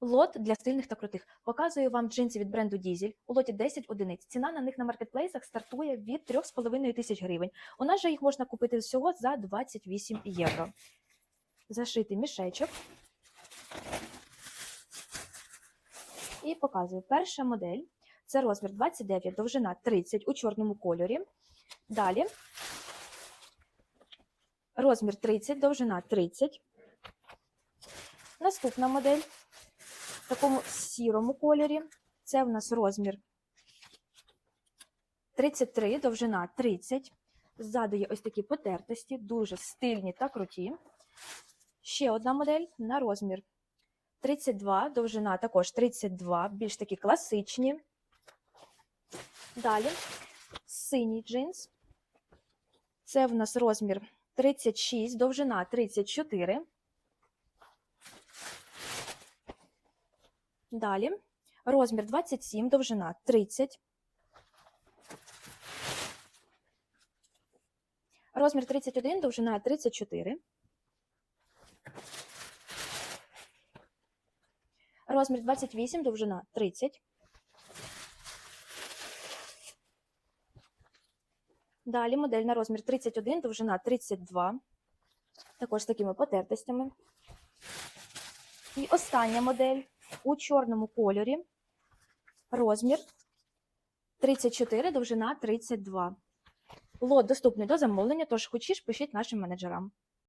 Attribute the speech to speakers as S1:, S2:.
S1: Лот для сильних та крутих. Показую вам джинси від бренду Дізель. У лоті 10 одиниць. Ціна на них на маркетплейсах стартує від 3,5 тисяч гривень. У нас же їх можна купити всього за 28 євро. Зашитий мішечок. І показую. Перша модель. Це розмір 29, довжина 30 у чорному кольорі. Далі. Розмір 30, довжина 30. Наступна модель в такому сірому кольорі. Це в нас розмір 33, довжина 30. Ззаду є ось такі потертості, дуже стильні та круті. Ще одна модель на розмір 32, довжина також 32, більш такі класичні. Далі синій джинс. Це в нас розмір 36, довжина 34. Далі розмір 27, довжина 30. Розмір 31, довжина 34. Розмір 28, довжина 30. Далі модель на розмір 31, довжина 32. Також з такими потертостями. І остання модель у чорному кольорі. Розмір 34, довжина 32. Лот доступний до замовлення, тож хочеш, пишіть нашим менеджерам.